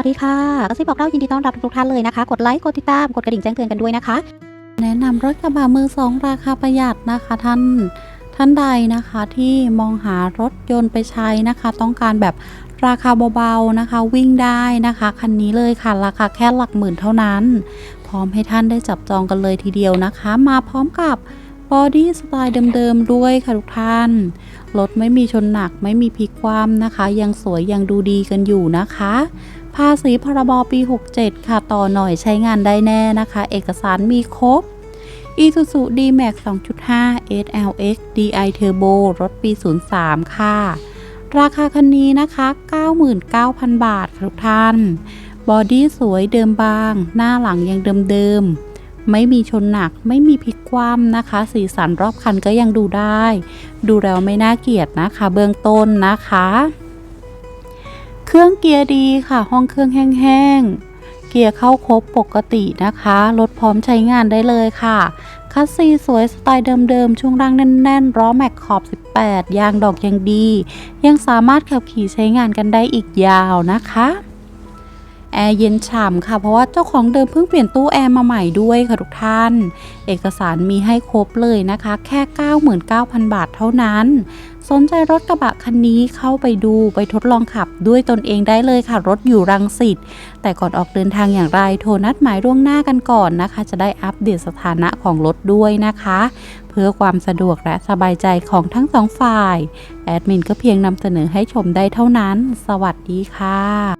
วัสดีค่ะกระซิบบอกเล่ายินดีต้อนรับทุกท่านเลยนะคะ กดไลค์ กดติดตาม กดกระดิ่งแจ้งเตือนกันด้วยนะคะ แนะนำรถกระบะมือสองราคาประหยัดนะคะท่านท่านใดนะคะที่มองหารถยนต์ไปใช้นะคะ ต้องการแบบราคาเบาๆนะคะ วิ่งได้นะคะ คันนี้เลยค่ะ ราคาแค่หลักหมื่นเท่านั้น พร้อมให้ท่านได้จับจองกันเลยทีเดียวนะคะ มาพร้อมกับบอดี้สไตล์เดิมๆด้วยค่ะทุกท่าน รถไม่มีชนหนักไม่มีพลิกคว่ำนะคะ ยังสวยยังดูดีกันอยู่นะคะ ภาษีพรบปี 67 ค่ะ ต่อหน่อยใช้งานได้แน่นะคะ เอกสารมีครบ Isuzu D-Max 2.5 SLX DI Turbo รถปี 03 ค่ะ ราคาคันนี้นะคะ 99,000 บาทค่ะทุกท่าน บอดี้สวยเดิมบาง หน้าหลังยังเดิมๆ ไม่มีชนหนัก ไม่มีพลิกคว่ำนะคะ สีสันรอบคันก็ยังดูได้ ดูแล้วไม่น่าเกลียดนะคะ เบื้องต้นนะคะ เครื่องเกียร์ดีค่ะห้องเครื่องแห้งๆ เกียร์เข้าครบปกตินะคะ รถพร้อมใช้งานได้เลยค่ะคัสซีสวยสไตล์เดิมๆ ช่วงล่างแน่นๆล้อแม็กขอบ 18 ยางดอกยังดี ยังสามารถขับขี่ใช้งานกันได้อีกยาวนะคะ แอร์เย็นฉ่ำค่ะ เพราะว่าเจ้าของเดิมเพิ่งเปลี่ยนตู้แอร์มาใหม่ด้วยค่ะทุกท่าน เอกสารมีให้ครบเลยนะคะ แค่ 99,000 บาทเท่านั้น สนใจรถกระบะคันนี้เข้าไปดูไปทดลองขับด้วยตนเองได้เลยค่ะ รถอยู่รังสิตแต่ก่อนออกเดินทางอย่างไรโทรนัดหมายล่วงหน้ากันก่อนนะคะ จะได้อัปเดตสถานะของรถด้วยนะคะ เพื่อความสะดวกและสบายใจของทั้งสองฝ่าย แอดมินก็เพียงนำเสนอให้ชมได้เท่านั้น สวัสดีค่ะ